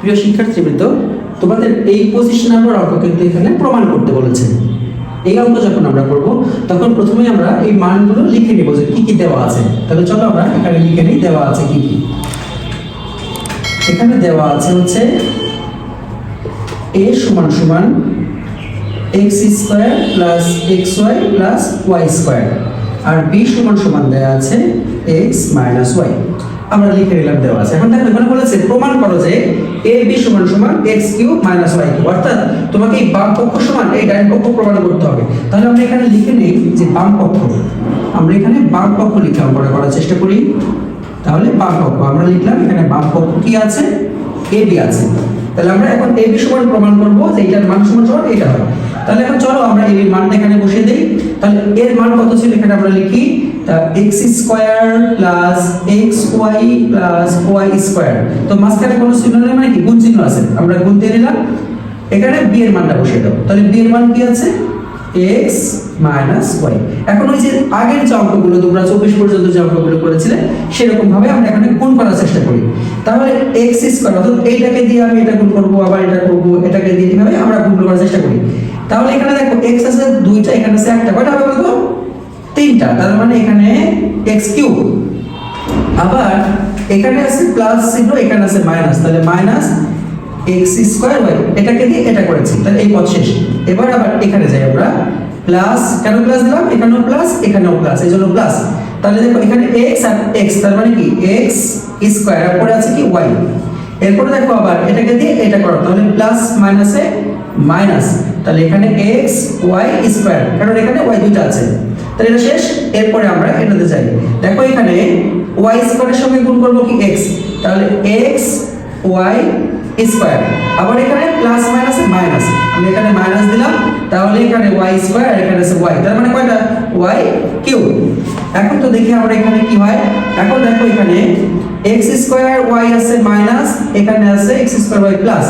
প্রিয় শিক্ষার্থীবৃন্দ তোমাদের এই পঁচিশ নম্বর অঙ্ক কিন্তু এখানে প্রমাণ করতে বলেছে এই অঙ্ক যখন আমরা করব, তখন প্রথমে আমরা এই মানগুলো লিখে নিব যে কি কি দেওয়া আছে। তাহলে চলো আমরা এখানে লিখে নিই, দেওয়া আছে কি কি। এখানে দেওয়া আছে হচ্ছে এ সমান সমান x square plus x y plus y square আর বি সমান সমান দেওয়া আছে এক্স মাইনাস ওয়াই আমরা লিখে নিলাম, দেওয়া আছে। এখন দেখো, এখানে বলেছে, প্রমাণ করো যে এ বি সমান সমান x cube minus y cube অর্থাৎ তোমাকে এই বাম পক্ষ সমান এই ডান পক্ষ প্রমাণ করতে হবে। তাহলে আমরা এখানে লিখে নেই যে বাম পক্ষ। আমরা এখানে বাম পক্ষ লিখে অঙ্কটা করার চেষ্টা করি। তাহলে বাম পক্ষ, আমরা লিখলাম এখানে বাম পক্ষ কি আছে? এ বি আছে। তাহলে আমরা এখন এ বি সমান প্রমাণ করব যে এটার মান সমান সমান এটা হয়। তাহলে এখন চলো আমরা এ বির মানটা এখানে বসিয়ে দেই। তাহলে এর মান কত ছিল এখানে আমরা লিখি? X square plus x y plus y square. তো মাঝখানে কোনো চিহ্ন মানে কি? গুণ চিহ্ন আছে। আমরা গুণ দিয়ে নিলাম। এখানে বি এর মানটা বসিয়ে দাও। তাহলে বি এর মান কি আছে? এক্স মাইনাস ওয়াই এখন ওই যে আগের যে অঙ্কগুলো, তোমরা চব্বিশ পর্যন্ত যে অঙ্কগুলো করেছিলে সেরকম ভাবে আমরা এখানে গুণ করার চেষ্টা করি। তাহলে এক্স স্কোয়ার, অর্থাৎ এইটাকে দিয়ে আমি এটা গুণ করব, আবার এটা করব, এটাকে দিয়ে এইভাবে আমরা গুণ করার চেষ্টা করি। তাহলে এখানে দেখো এক্স আছে দুইটা, এখানে আছে একটা। কয়টা হবে বলতো তিনটা, তার মানে এখানে এক্স কিউব আবার এখানে আছে প্লাস চিহ্ন, এখানে আছে মাইনাস তাহলে মাইনাস এক্স স্কোয়ার ওয়াই এটাকে দিয়ে এটা করেছি। তাহলে এই পদ শেষ। এবার আবার এখানে যাই আমরা। প্লাস কেন প্লাস দিলাম? এখানেও প্লাস এখানেও প্লাস এই জন্য প্লাস তাহলে দেখো এখানে এক্স আর এক্স তার মানে কি? এক্স স্কোয়ার আর পরে আছে কি? ওয়াই এরপরে দেখো আবার এটাকে দিয়ে এটা করো। তাহলে প্লাস মাইনাসে মাইনাস তাহলে এখানে এক্স ওয়াই স্কোয়ার কারণ এখানে ওয়াই দুইটা আছে। তাহলে এটা শেষ? এরপরে আমরা এটাতে যাই। দেখো এখানে ওয়াই স্কোয়ারের সঙ্গে গুণ করব কি? এক্স তাহলে এক্স ওয়াই স্কোয়ার আবার এখানে প্লাস মাইনাস মাইনাস আমি এখানে মাইনাস দিলাম, তাহলে এখানে ওয়াই স্কোয়ার এখানে আছে ওয়াই তার মানে কয়টা? ওয়াই কিউ এখন তো দেখি আমরা এখানে কি হয়? এখন দেখো এখানে এক্স স্কোয়ার ওয়াই আছে মাইনাস এখানে আছে এক্স স্কোয়ার ওয়াই প্লাস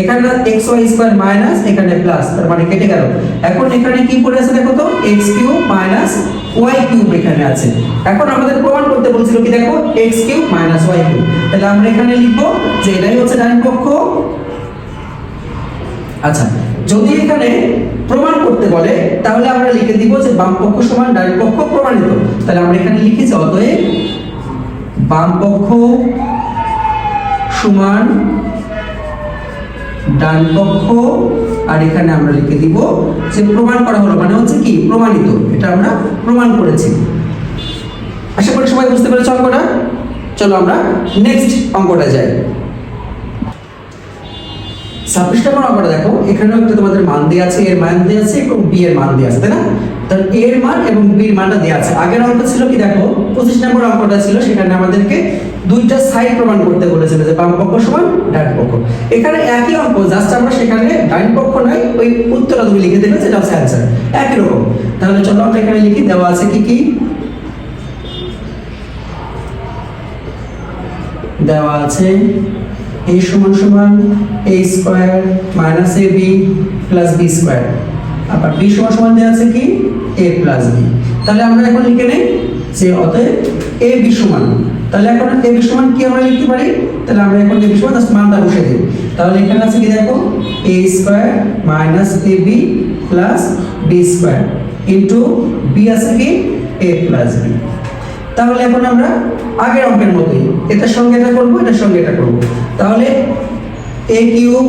এখানে এক্স ওয়াই স্কোয়ার মাইনাস এখানে প্লাস তার মানে কেটে গেল। এখন এখানে কি পড়ে আছে দেখো তো? X cube minus y cube এখানে আছে। এখন আমাদের প্রমাণ করতে বলছিল কি দেখো? X cube minus y cube তাহলে আমরা এখানে লিখব যে এটাই হচ্ছে ডান পক্ষ। আচ্ছা যদি এখানে প্রমাণ করতে বলে, তাহলে আমরা লিখে দিব যে বাম পক্ষ সমান ডান পক্ষ প্রমাণিত। তাহলে আমরা এখানে লিখেছি অতএব বাম পক্ষ সমান ডান পক্ষ আর এখানে আমরা লিখে দিব যে প্রমাণ করা হলো মানে হচ্ছে কি, প্রমাণিত, এটা আমরা প্রমাণ করেছি। আশা করি সবাই বুঝতে পেরেছ অঙ্কটা? চলো আমরা নেক্সট অঙ্কটা যাই। ছাব্বিশ নম্বর অঙ্কটা দেখো, এখানেও একটা তোমাদের মান দেওয়া আছে, এর মান দেওয়া আছে এবং বি এর মান দেওয়া আছে, তাই না? তাহলে এর মান এবং বি এর মানটা দেওয়া আছে। আগের অঙ্ক ছিল কি দেখো, পঁচিশ নম্বর অঙ্কটা ছিল, সেখানে আমাদেরকে দুইটা সাইড প্রমাণ করতে বলেছিল যে বাম পক্ষ সমান ডান পক্ষ। এখানে একই অঙ্ক জাস্ট আমরা সেখানে ডান পক্ষ নয়, ওই উত্তরটা তুমি লিখে দেবে যেটা হচ্ছে অ্যান্সার একই রকম। তাহলে চলো আমরা এখানে লিখি, দেওয়া আছে কি কি? দেওয়া আছে a সমান সমান a square minus a b plus b square আবার b সমান সমান দেওয়া আছে কি? a প্লাস বি তাহলে আমরা এখন লিখে নেই যে অতএব a b সমান। তাহলে এখন b সমান কি আমরা লিখতে পারি? তাহলে আমরা এখন b সমান মানটা বসে দিই। তাহলে এখানে আছে কি দেখো? a square minus a b plus b square into b আছে কি? a প্লাস বি তাহলে এখন আমরা আগের অঙ্কের মতোই এটার সঙ্গে এটা করব এটার সঙ্গে এটা করব। তাহলে a cube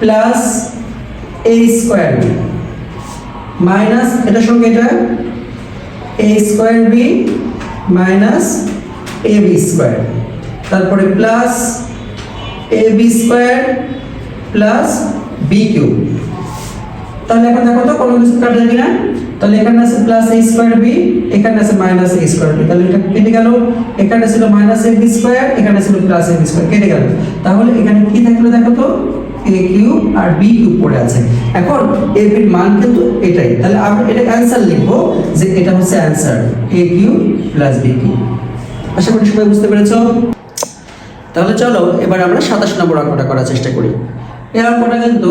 plus a square b minus এটার সঙ্গে এটা a square b minus a b square. তারপরে plus a b square plus b cube. তাহলে এখন দেখো তো কোনো কিছু কাটা যাবে না? তাহলে এখানে আছে প্লাস এ স্কোয়ার বি, এখানে আছে মাইনাস এ স্কোয়ার বি। তাহলে এটা কেটে গেল। এখানে ছিল মাইনাস এ বি স্কোয়ার, এখানে ছিল প্লাস এ বি স্কোয়ার। কেটে গেল। তাহলে এখানে কি থাকল দেখো তো? এ কিউব আর বি কিউব পড়ে আছে। এখন এ বির মান কিন্তু এটাই। তাহলে আমরা এটা অ্যান্সার লিখব যে এটা হচ্ছে answer a cube plus b cube. আশা করি সবাই বুঝতে পেরেছ? তাহলে চলো, এবার আমরা সাতাশ নম্বর অঙ্কটা করার চেষ্টা করি। এই অঙ্কটা কিন্তু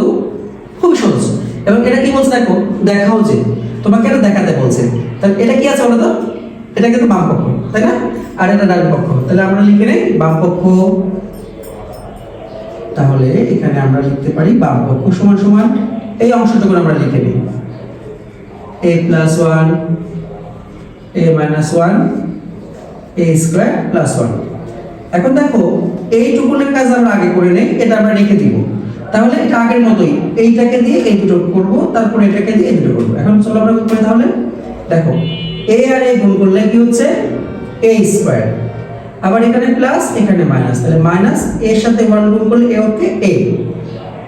খুবই সহজ। এবং এটা কি বলছে দেখো? দেখাও যে। তোমাকে এটা দেখাতে বলছে। তাহলে এটা কি আছে বলো তো? এটা কিন্তু বাম পক্ষ তাই না? আর এটা ডান পক্ষ তাহলে আমরা লিখে নেই বাম পক্ষ তাহলে এখানে আমরা লিখতে পারি বাম পক্ষ সমান সমান, এই অংশটুকু আমরা লিখে নিই। A plus one a minus one a square plus one এখন দেখো, এইটুকুনের কাজ আমরা আগে করে নেই, এটা আমরা রেখে দিব। তাহলে এটা আগের মতোই, এইটাকে দিয়ে এই দুটো করব, তারপরে এটাকে দিয়ে এই দুটো করব। এখন চলো আমরা তাহলে? দেখো এ আর এ গুণ করলে কি হচ্ছে? এ স্কোয়ার আবার এখানে প্লাস এখানে মাইনাস তাহলে মাইনাস এর সাথে ওয়ান গুণ করলে এ হচ্ছে এ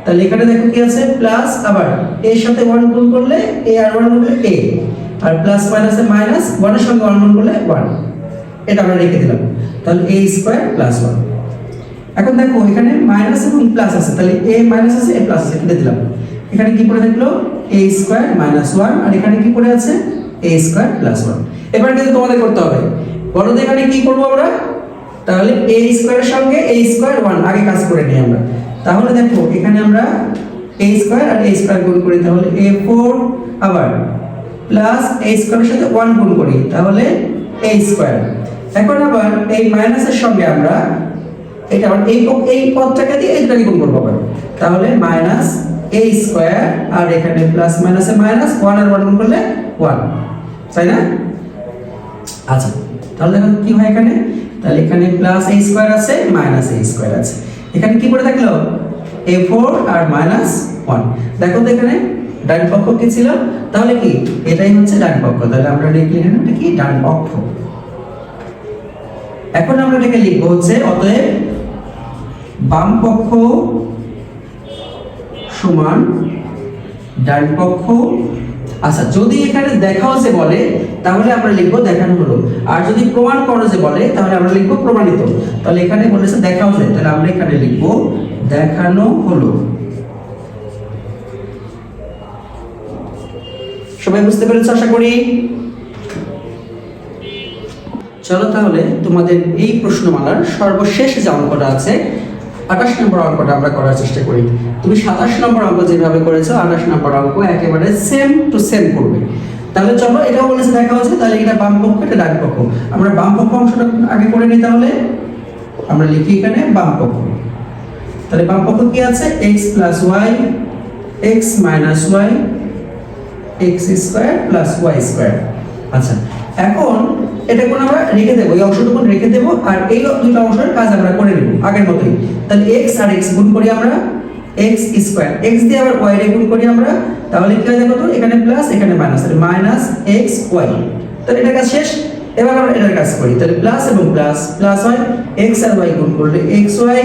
তাহলে এখানে দেখো কি আছে? প্লাস আবার এর সাথে ওয়ান গুণ করলে এ আর ওয়ান করলে এ আর প্লাস মাইনাসে মাইনাস ওয়ানের সঙ্গে ওয়ান গুণ করলে ওয়ান এটা আমরা রেখে দিলাম। তাহলে এ স্কোয়ার প্লাস ওয়ান এখন দেখো, এখানে মাইনাস এবং প্লাস আছে। তাহলে এ মাইনাস আছে এ প্লাস আছে কেটে দিলাম। এখানে কি পড়ে থাকল এ স্কোয়ার মাইনাস ওয়ান আর এখানে কি পড়ে আছে? এ স্কোয়ার প্লাস ওয়ান এবার কিন্তু তোমাদের করতে হবে। বলো তো এখানে কি করব আমরা? তাহলে এ স্কোয়ারের সঙ্গে এ স্কোয়ার ওয়ান আগে কাজ করে নিই আমরা। তাহলে দেখো, এখানে আমরা এ স্কোয়ার আর এ স্কোয়ার গুণ করি, তাহলে এ ফোর আবার প্লাস এ স্কোয়ারের সাথে ওয়ান গুণ করি, তাহলে এ স্কোয়ার এখন আবার এই মাইনাসের সঙ্গে আমরা এটা আবার এই এই পদটাকে দিয়ে এইটাকে গুণ করব আবার। তাহলে মাইনাস এ স্কোয়ার আর এখানে প্লাস মাইনাসে মাইনাস ওয়ান আর ওয়ান গুণ করলে ওয়ান তাই না? আচ্ছা তাহলে দেখো কি হয় এখানে? তাহলে এখানে প্লাস এ স্কোয়ার আছে মাইনাস এ স্কোয়ার আছে। এখানে কি পড়ে থাকল? এ ফোর আর মাইনাস ওয়ান দেখো তো এখানে ডান পক্ষ কি ছিল? তাহলে কি? এটাই হচ্ছে ডান পক্ষ। তাহলে আমরা লিখলি এখানে এটা কি? ডান পক্ষ। এখন আমরা এটাকে লিখব হচ্ছে, অতএব বাম পক্ষ সমান ডান পক্ষ আচ্ছা যদি এখানে দেখাও যে বলে, তাহলে আমরা লিখব দেখানো হলো। আর যদি প্রমাণ করো যে বলে, তাহলে আমরা লিখব প্রমাণিত। তাহলে এখানে বলেছে দেখাও যে, তাহলে আমরা এখানে লিখব দেখানো হলো। সবাই বুঝতে পেরেছ আশা করি? চলো তাহলে তোমাদের এই প্রশ্নমালার সর্বশেষ যে অঙ্কটা আছে আঠাশ নম্বর অঙ্কটা আমরা করার চেষ্টা করি। তুমি সাতাশ নম্বর অঙ্ক যেভাবে করেছ, আঠাশ নম্বর অঙ্ক একেবারে সেম টু সেম করবে। তাহলে চলো এটাও বলেছে দেখা হচ্ছে, তাহলে এটা বাম পক্ষ, এটা ডান পক্ষ। আমরা বাম পক্ষ অংশটা আগে করে নিই তাহলে। আমরা লিখি এখানে বাম পক্ষ। তাহলে বাম পক্ষ কি আছে? X plus y x minus y x square plus y square আচ্ছা এখন এটা কোন আমরা রেখে দেবো, এই অংশটুকু রেখে দেবো, আর এই দুটো অংশের কাজ আমরা করে নেব আগের মতোই। তাহলে এক্স আর এক্স গুণ করি আমরা এক্স স্কোয়ার এক্স দিয়ে আবার ওয়াই গুণ করি আমরা, তাহলে কি হয় দেখো এখানে প্লাস এখানে মাইনাস তাহলে মাইনাস এক্স ওয়াই তাহলে এটা কাজ শেষ, এবার আমরা এটার কাজ করি। তাহলে প্লাস এবং প্লাস প্লাস হয় এক্স আর ওয়াই গুণ করলে এক্স ওয়াই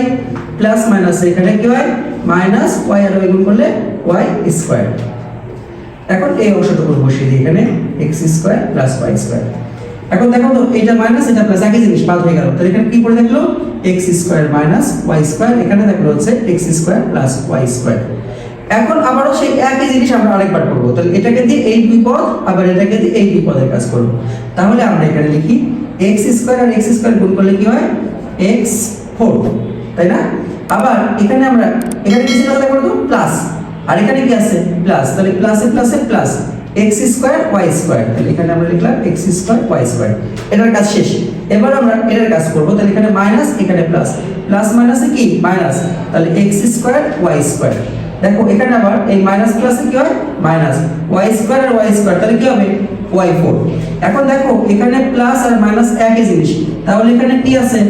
প্লাস মাইনাস এখানে কি হয়? মাইনাস ওয়াই আর ওয়াই গুণ করলে ওয়াই স্কোয়ার এখন এই অংশটুকু বসিয়ে দিই এখানে x square plus y square এখন দেখো তো এটা মাইনাস এটা প্লাস একই জিনিস, বাদ হয়ে গেল। তাহলে এখানে কি পড়ে থাকল? X square minus y square এখানে দেখল হচ্ছে x square plus y square এখন আবারও সেই একই জিনিস আমরা আরেকবার করব। তাহলে এটাকে দিয়ে এই দুই পদ, আবার এটাকে দিয়ে এই দুই পদের কাজ করব। তাহলে আমরা এখানে লিখি এক্স স্কোয়ার আর এক্স স্কোয়ার গুণ করলে কি হয়? এক্স ফোর তাই না? আবার এখানে আমরা, এখানে কি ছিল দেখো তো প্লাস আর এখানে কি আছে? প্লাস তাহলে প্লাসে প্লাসে plus x square y square তাহলে এখানে আমরা লিখলাম এক্স স্কোয়ার ওয়াই স্কোয়ার এটার কাজ শেষ। এবার আমরা এটার কাজ করব। তাহলে এখানে মাইনাস এখানে প্লাস প্লাস মাইনাসে কি? মাইনাস তাহলে এক্স স্কোয়ার ওয়াই স্কোয়ার দেখো, এখানে আবার এই মাইনাস প্লাসে কি হয়? মাইনাস ওয়াই স্কোয়ার আর ওয়াই স্কোয়ার তাহলে কি হবে? ওয়াই ফোর এখন দেখো, এখানে প্লাস আর মাইনাস একই জিনিস। তাহলে এখানে কি আছে?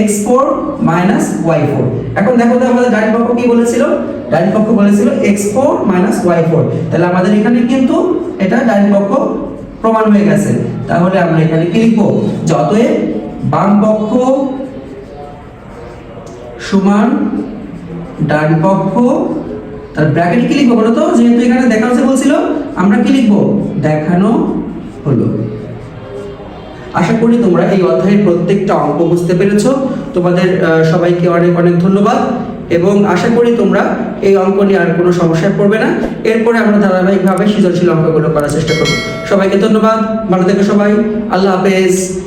X four minus y four এখন দেখো তো আমাদের ডান পক্ষ কি বলেছিল? ডান পক্ষ বলেছিল x four minus y four তাহলে আমাদের এখানে কিন্তু ডান পক্ষ প্রমাণ হয়ে গেছে। তাহলে আমরা এখানে কি লিখব? যতএব বাম পক্ষ সমান ডান পক্ষ, তার ব্র্যাকেট কি লিখব বলো যেহেতু এখানে দেখা হচ্ছে বলছিল, আমরা কি লিখব? দেখানো হলো। আশা করি তোমরা এই অধ্যায়ের প্রত্যেকটা অঙ্ক বুঝতে পেরেছ। তোমাদের সবাইকে অনেক অনেক ধন্যবাদ। এবং আশা করি তোমরা এই অঙ্ক নিয়ে আর কোনো সমস্যায় পড়বে না। এরপরে আমরা ধারাবাহিকভাবে সৃজনশীল অঙ্কগুলো করার চেষ্টা করব। সবাইকে ধন্যবাদ। ভালো থেকে সবাই। আল্লাহ হাফেজ।